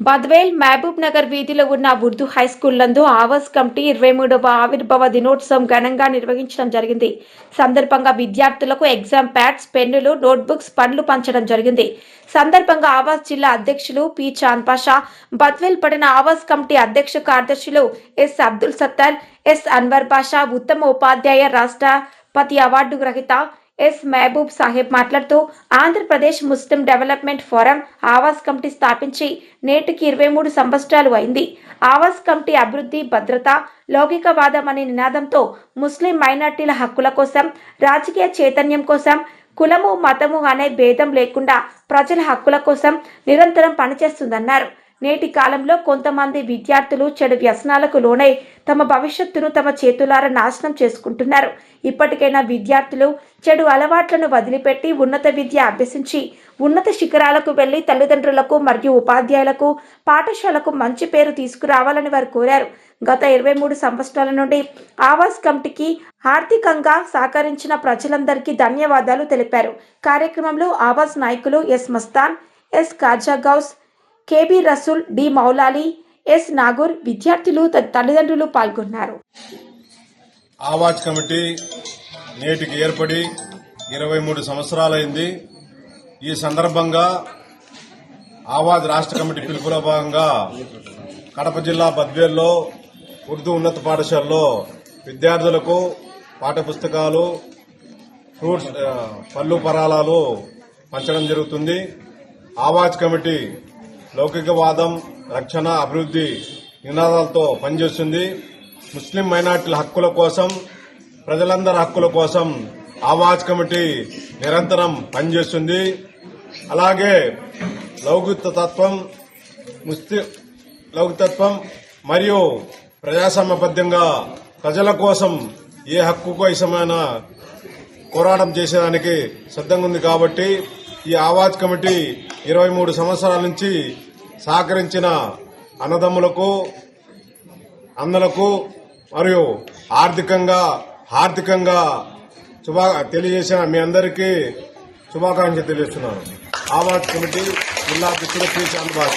బద్వేల్ మహబూబ్ నగర్ వీధిలో ఉన్న Urdu high school నందు ఆవాస్ కమిటీ ఇరవై మూడవ ఆవిర్భావ దినోత్సవం ఘనంగా నిర్వహించడం జరిగింది. సందర్భంగా విద్యార్థులకు ఎగ్జామ్ ప్యాడ్స్ పెన్నులు నోట్బుక్స్ పండ్లు పంచడం జరిగింది. సందర్భంగా ఆవాస్ జిల్లా అధ్యక్షులు పి. చాంద్ పాషా బద్వేల్ పడిన ఆవాస్ కమిటీ అధ్యక్ష కార్యదర్శులు ఎస్. అబ్దుల్ సత్తార్ ఎస్. అన్వర్ బాషా ఉత్తమ ఉపాధ్యాయ రాష్ట్రపతి అవార్డు గ్రహీత ఎస్ మహబూబ్ సాహెబ్ మాట్లాడుతూ Andhra Pradesh Muslim development forum Awaas committee స్థాపించి నేటికి ఇరవై మూడు సంవత్సరాలు అయింది. ఆవాస్ కమిటీ అభివృద్ధి భద్రత లౌకికవాదం అనే నినాదంతో ముస్లిం మైనార్టీల హక్కుల కోసం రాజకీయ చైతన్యం కోసం కులము మతము అనే భేదం లేకుండా ప్రజల హక్కుల కోసం నిరంతరం పనిచేస్తుందన్నారు. నేటి కాలంలో కొంతమంది విద్యార్థులు చెడు వ్యసనాలకు లోనై తమ భవిష్యత్తును తమ చేతులారా నాశనం చేసుకుంటున్నారు. ఇప్పటికైనా విద్యార్థులు చెడు అలవాట్లను వదిలిపెట్టి ఉన్నత విద్య అభ్యసించి ఉన్నత శిఖరాలకు వెళ్ళి తల్లిదండ్రులకు మరియు ఉపాధ్యాయులకు పాఠశాలకు మంచి పేరు తీసుకురావాలని వారు కోరారు. గత ఇరవై మూడు సంవత్సరాల నుండి ఆవాస్ కమిటీకి ఆర్థికంగా సహకరించిన ప్రజలందరికీ ధన్యవాదాలు తెలిపారు. కార్యక్రమంలో ఆవాస్ నాయకులు S Mastan S Khaja Ghouse KB Rasool D Moulali S Nagoor విద్యార్థులు తల్లిదండ్రులు పాల్గొన్నారు. ఆవాజ్ కమిటీ నేటికి ఏర్పడి ఇరవై మూడు సంవత్సరాలైంది. ఈ సందర్భంగా ఆవాజ్ రాష్ట్ర కమిటీ పిలుపులో భాగంగా కడప జిల్లా బద్వేల్లో ఉర్దూ ఉన్నత పాఠశాలలో విద్యార్థులకు పాఠపుస్తకాలు ఫ్రూట్స్ పళ్ళు పరాలాలు పంచడం జరుగుతుంది. ఆవాజ్ కమిటీ లౌకికవాదం రక్షణ అభివృద్ధి నినాదాలతో పనిచేస్తుంది. ముస్లిం మైనార్టీల హక్కుల కోసం ప్రజలందరి హక్కుల కోసం ఆవాజ్ కమిటీ నిరంతరం పనిచేస్తుంది. అలాగే లౌకికతత్వం ముస్లిం లౌకికత్వం మరియు ప్రజాస్వామ్యబద్ధంగా ప్రజల కోసం ఏ హక్కు కోసమైనా పోరాటం చేసేదానికి సిద్ధంగా ఉంది కాబట్టి ఈ ఆవాజ్ కమిటీ ఇరవై మూడు సంవత్సరాల నుంచి సహకరించిన అన్నదమ్ములకు అన్నలకు మరియు ఆర్థికంగా ఆర్థికంగా శుభా తెలియజేసిన మీ అందరికీ శుభాకాంక్షలు తెలియజేస్తున్నాను. ఆవాజ్ కమిటీ జిల్లా అధ్యక్షుడు శ్రీ చాంద్ భాష